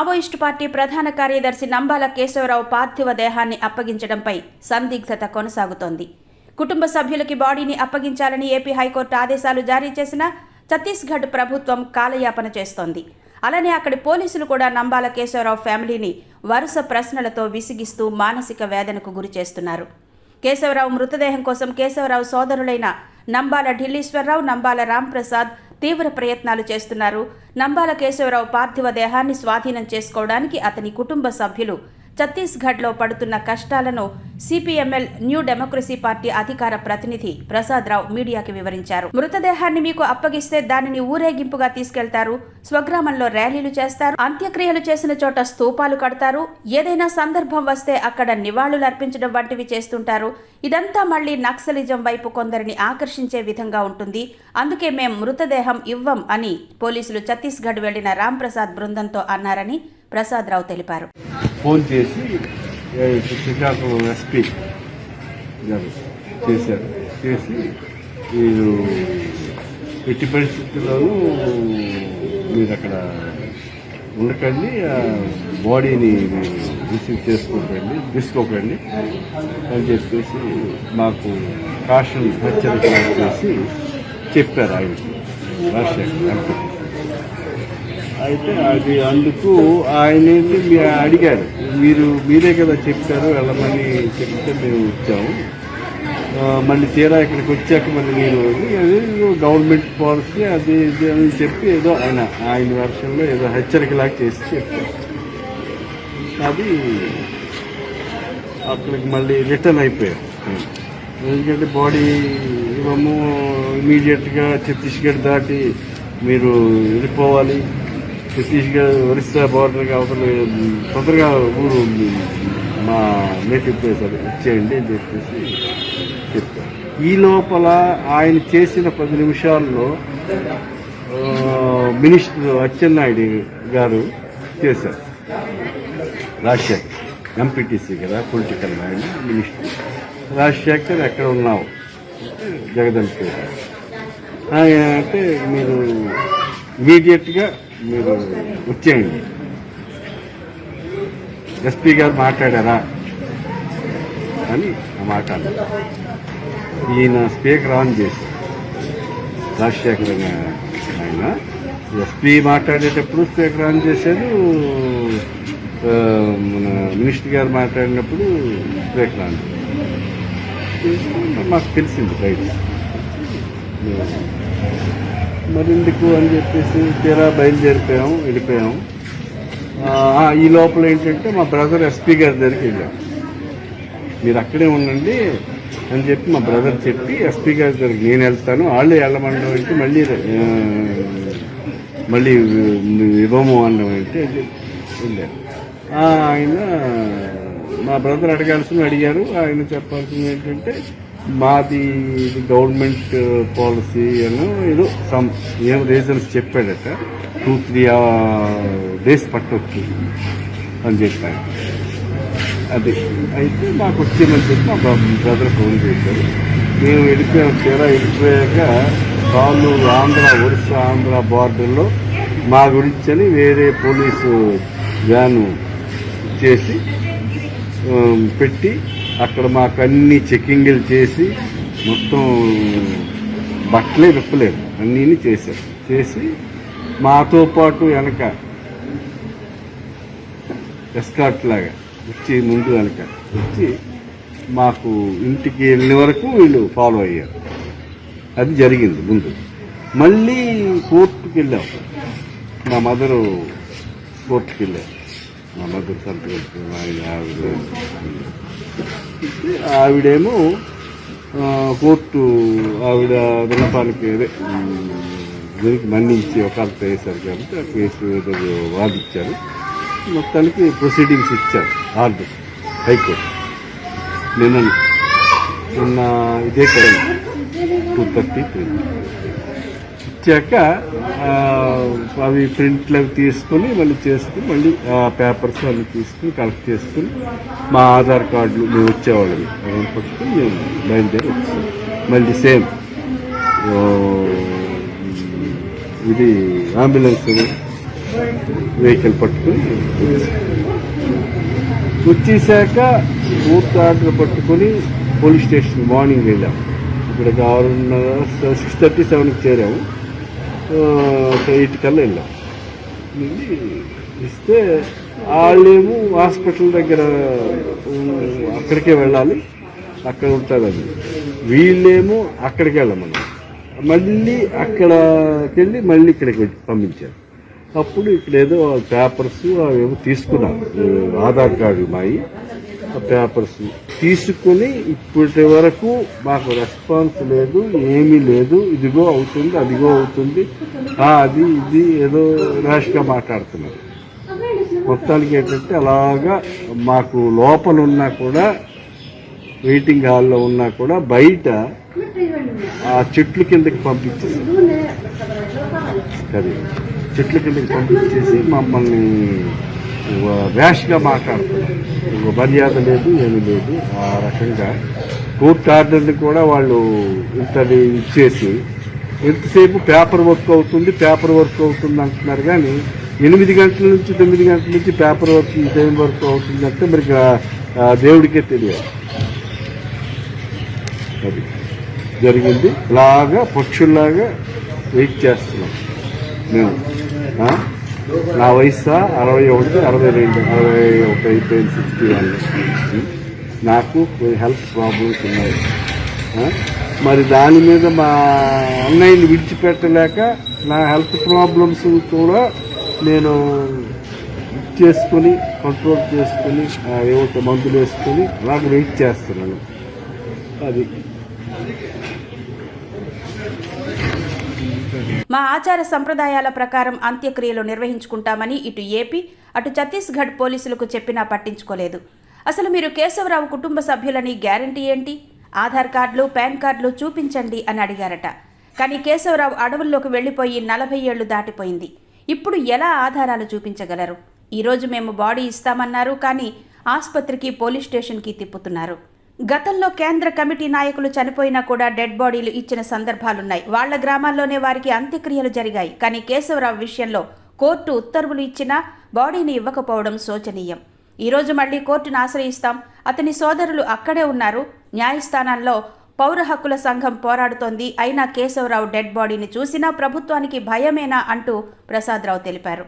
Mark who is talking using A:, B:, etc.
A: Maoist party ప్రధాన కార్యదర్శి నంబాల కేశవరావు పార్థివ దేహాన్ని అప్పగించడంపై సందిగ్ధత కొనసాగుతోంది. కుటుంబ సభ్యులకి బాడీని అప్పగించాలని ఏపీ హైకోర్టు ఆదేశాలు జారీ చేసిన ఛత్తీస్గఢ్ ప్రభుత్వం కాలయాపన చేస్తోంది. అలానే అక్కడి పోలీసులు కూడా నంబాల కేశవరావు ఫ్యామిలీని వరుస ప్రశ్నలతో విసిగిస్తూ మానసిక వేదనకు గురి చేస్తున్నారు. కేశవరావు మృతదేహం కోసం కేశవరావు సోదరులైన నంబాల ఢిల్లీశ్వరరావు నంబాల రాంప్రసాద్ తీవ్ర ప్రయత్నాలు చేస్తున్నారు. నంబాల కేశవరావు పార్థివ దేహాన్ని స్వాధీనం చేసుకోవడానికి అతని కుటుంబ సభ్యులు ఛత్తీస్గఢ్లో పడుతున్న కష్టాలను సిపిఎంఎల్ న్యూ డెమోక్రసీ పార్టీ అధికార ప్రతినిధి ప్రసాద్ రావు మీడియాకి వివరించారు. మృతదేహాన్ని మీకు అప్పగిస్తే దానిని ఊరేగింపుగా తీసుకెళ్తారు. స్వగ్రామంలో ర్యాలీలు చేస్తారు. అంత్యక్రియలు చేసిన చోట స్తూపాలు కడతారు. ఏదైనా సందర్భం వస్తే అక్కడ నివాళులు అర్పించడం వంటివి చేస్తుంటారు. ఇదంతా మళ్ళీ నక్సలిజం వైపు కొందరిని ఆకర్షించే విధంగా ఉంటుంది. అందుకే మేం మృతదేహం ఇవ్వం అని పోలీసులు ఛత్తీస్గఢ్ వెళ్ళిన రాంప్రసాద్ బృందంతో అన్నారని ప్రసాద్ రావు తెలిపారు.
B: ఫోన్ చేసి శ్రీకాకుళం ఎస్పీ గారు చేశారు. చేసి మీరు ఎట్టి పరిస్థితుల్లోనూ మీరు అక్కడ ఉండకండి ఆ బాడీని మీరు రిసీవ్ చేసుకోకండి తీసుకోకండి. అని చెప్పేసి మాకు కాషన్ హెచ్చరిక చేసి చెప్పారు ఆయనకి రాజశేఖర్ అయితే అది అందుకు ఆయన ఏంటి మీ- అడిగారు. మీరు మీరే కదా చెప్పారు వెళ్ళమని చెప్తే మేము ఇచ్చాము మళ్ళీ తీరా ఇక్కడికి వచ్చాక మళ్ళీ నేను అది గవర్నమెంట్ పాలసీ అది ఇది అని చెప్పి ఏదో ఆయన ఆయన వర్షంలో ఏదో హెచ్చరికలాగా చేసి చెప్పారు. అది అక్కడికి మళ్ళీ రిటర్న్ అయిపోయారు. ఎందుకంటే బాడీ ఇవ్వము ఇమీడియట్గా ఛత్తీస్గఢ్ దాటి మీరు వెళ్ళిపోవాలి. ఛత్తీస్గఢ్ ఒరిస్సా బార్డర్కి అవతల తొందరగా ఊరు ఉంది. మా నేటివ్ ప్లేస్ అది. ఇచ్చేయండి అని చెప్పేసి చెప్పారు. ఈ లోపల ఆయన చేసిన పది నిమిషాల్లో మినిస్టర్ అచ్చెన్నాయుడు గారు చేశారు. రాజశేఖర్ ఎంపీటీసీ కదా పొలిటికల్ ఆయన మినిస్టర్ రాజశేఖర్ ఎక్కడ ఉన్నావు? జగదంపేట. ఆయన అంటే మీరు ఇమీడియట్గా మీరు వచ్చేయండి ఎస్పీ గారు మాట్లాడారా అని ఆ మాట ఈయన స్పీకర్ ఆన్ చేసి రాజశేఖర్ ఆయన ఎస్పీ మాట్లాడేటప్పుడు స్పీకర్ ఆన్ చేశారు మన మినిస్టర్ గారు మాట్లాడినప్పుడు స్పీకర్ ఆన్ చేశారు. మాకు తెలిసింది రైట్ మరిందుకు అని చెప్పేసి తీరా బయలుదేరిపోయాం వెళ్ళిపోయాము. ఈ లోపల ఏంటంటే మా బ్రదర్ ఎస్పీ గారి దగ్గరికి వెళ్ళాం. మీరు అక్కడే ఉండండి అని చెప్పి మా బ్రదర్ చెప్పి ఎస్పీ గారి దగ్గరికి నేను వెళ్తాను వాళ్ళు వెళ్ళమనడం అంటే మళ్ళీ మళ్ళీ ఇవ్వము అనడం అంటే వెళ్ళారు. ఆయన మా బ్రదర్ అడగాల్సిన అడిగారు ఆయన చెప్పాల్సింది ఏంటంటే మాది ఇది గవర్నమెంట్ పాలసీ అని ఏదో సమ్ ఏం రీజన్స్ చెప్పాడట. టూ త్రీ డేస్ పట్టొచ్చు అని చెప్పాడు. అది అయితే మాకు వచ్చిందని చెప్పి మా బ్రదర్ ఫోన్ చేశారు మేము వెళ్ళిపోయాం తీరా వెళ్ళిపోయాక వాళ్ళు ఆంధ్ర ఒరిస్సా ఆంధ్ర బార్డర్లో మా గురించి అని వేరే పోలీసు వ్యాను చేసి um, పెట్టి అక్కడ మాకు అన్ని చెకింగ్లు చేసి మొత్తం బట్టలే విప్పలేదు. అన్నీ చేశారు. చేసి మాతో పాటు వెనక ఎస్కాట్ లాగా వచ్చి ముందు వెనక వచ్చి మాకు ఇంటికి వెళ్ళిన వరకు వీళ్ళు ఫాలో అయ్యారు. అది జరిగింది ముందు. మళ్ళీ కోర్టుకి వెళ్ళాం. మా మదరు కోర్టుకి వెళ్ళాం మా మదర్ సంతకం ఆయన ఆవిడ ఆవిడేమో కోర్టు ఆవిడ వినపానికి అదే దీనికి మన్నించి ఒకళ్ళతో వేశారు కాబట్టి ఆ కేసు ఏదో వాదించారు. మొత్తానికి ప్రొసీడింగ్స్ ఇచ్చారు ఆర్డర్ హైకోర్టు. నిన్న నిన్న ఇదే కరెంట్ టూ థర్టీ త్రీ. ఇచ్చాక అవి ప్రింట్లు అవి తీసుకుని మళ్ళీ చేసుకుని మళ్ళీ పేపర్స్ అవి తీసుకుని కలెక్ట్ చేసుకుని మా ఆధార్ కార్డులు మేము వచ్చేవాళ్ళం. పట్టుకుని మేము బయలుదేరి వచ్చాం. మళ్ళీ సేమ్ ఇది అంబులెన్స్ వెహికల్ పట్టుకుని వచ్చేసాక పూర్తి ఆర్డర్ పట్టుకొని పోలీస్ స్టేషన్ మార్నింగ్ వెళ్ళాం. ఇక్కడ ఆరున్నర సిక్స్ థర్టీ సెవెన్కి చేరాము. ఎయిట్ కల్లా వెళ్ళాం. వెళ్ళి ఇస్తే వాళ్ళేమో హాస్పిటల్ దగ్గర అక్కడికే వెళ్ళాలి. అక్కడ ఉంటుంది అది. వీళ్ళేమో అక్కడికి వెళ్ళమన్నారు. మళ్ళీ అక్కడికి వెళ్ళి మళ్ళీ ఇక్కడికి పంపించారు. అప్పుడు ఇక్కడ ఏదో పేపర్స్ అవేమో తీసుకున్నాను ఆధార్ కార్డు మాయి. పేపర్స్ తీసుకుని ఇప్పటి వరకు మాకు రెస్పాన్స్ లేదు ఏమీ లేదు. ఇదిగో అవుతుంది అదిగో అవుతుంది. అది ఇది ఏదో ర్యాష్గా మాట్లాడుతున్నారు. మొత్తానికి ఏంటంటే అలాగా మాకు లోపల ఉన్నా కూడా వెయిటింగ్ హాల్లో ఉన్నా కూడా బయట ఆ చెట్ల కిందకి పంపించేసి అది. చెట్ల కిందకి పంపించేసి మమ్మల్ని ర్యాష్గా మాట్లాడుతున్నారు మర్యాద లేదు ఏమీ లేదు. ఆ రకంగా కోర్ట్ ఆర్డర్ని కూడా వాళ్ళు ఇంతది ఇచ్చేసి ఎంతసేపు పేపర్ వర్క్ అవుతుంది పేపర్ వర్క్ అవుతుంది అంటున్నారు కానీ ఎనిమిది గంటల నుంచి తొమ్మిది గంటల నుంచి పేపర్ వర్క్ ఈ టైం వర్క్ అవుతుందంటే మరి దేవుడికే తెలియదు అది జరిగింది. ఇలాగా పక్షుల్లాగా వెయిట్ చేస్తున్నాం మేము. నా వయసు అరవై ఒకటి అరవై రెండు అరవై ఒకటి అయిపోయింది సిక్స్టీ వన్ నాకు హెల్త్ ప్రాబ్లమ్స్ ఉన్నాయి. మరి దాని మీద మా అన్నయ్యని విడిచిపెట్టలేక నా హెల్త్ ప్రాబ్లమ్స్ కూడా నేను చేసుకొని కంట్రోల్ చేసుకొని ఆ, ఏవో మందులు వేసుకొని నాకు వెయిట్ చేస్తున్నాను. అది.
A: మా ఆచార సంప్రదాయాల ప్రకారం అంత్యక్రియలు నిర్వహించుకుంటామని ఇటు ఏపీ అటు ఛత్తీస్గఢ్ పోలీసులకు చెప్పినా పట్టించుకోలేదు. అసలు మీరు కేశవరావు కుటుంబ సభ్యులని గ్యారంటీ ఏంటి? ఆధార్ కార్డులు పాన్ కార్డులు చూపించండి అని అడిగారట. కానీ కేశవరావు అడవుల్లోకి వెళ్ళిపోయి నలభై ఏళ్ళు దాటిపోయింది. ఇప్పుడు ఎలా ఆధారాలు చూపించగలరు? ఈరోజు మేము బాడీ ఇస్తామన్నారు కానీ ఆసుపత్రికి పోలీస్ స్టేషన్కి తిప్పుతున్నారు. గతంలో కేంద్ర కమిటీ నాయకులు చనిపోయినా కూడా డెడ్ బాడీలు ఇచ్చిన సందర్భాలున్నాయి. వాళ్ళ గ్రామాల్లోనే వారికి అంత్యక్రియలు జరిగాయి. కానీ కేశవరావు విషయంలో కోర్టు ఉత్తర్వులు ఇచ్చినా బాడీని ఇవ్వకపోవడం శోచనీయం. ఈరోజు మళ్ళీ కోర్టును ఆశ్రయిస్తాం. అతని సోదరులు అక్కడే ఉన్నారు. న్యాయస్థానాల్లో పౌర హక్కుల సంఘం పోరాడుతోంది. అయినా కేశవరావు డెడ్ బాడీని చూసినా ప్రభుత్వానికి భయమేనా అంటూ ప్రసాదరావు తెలిపారు.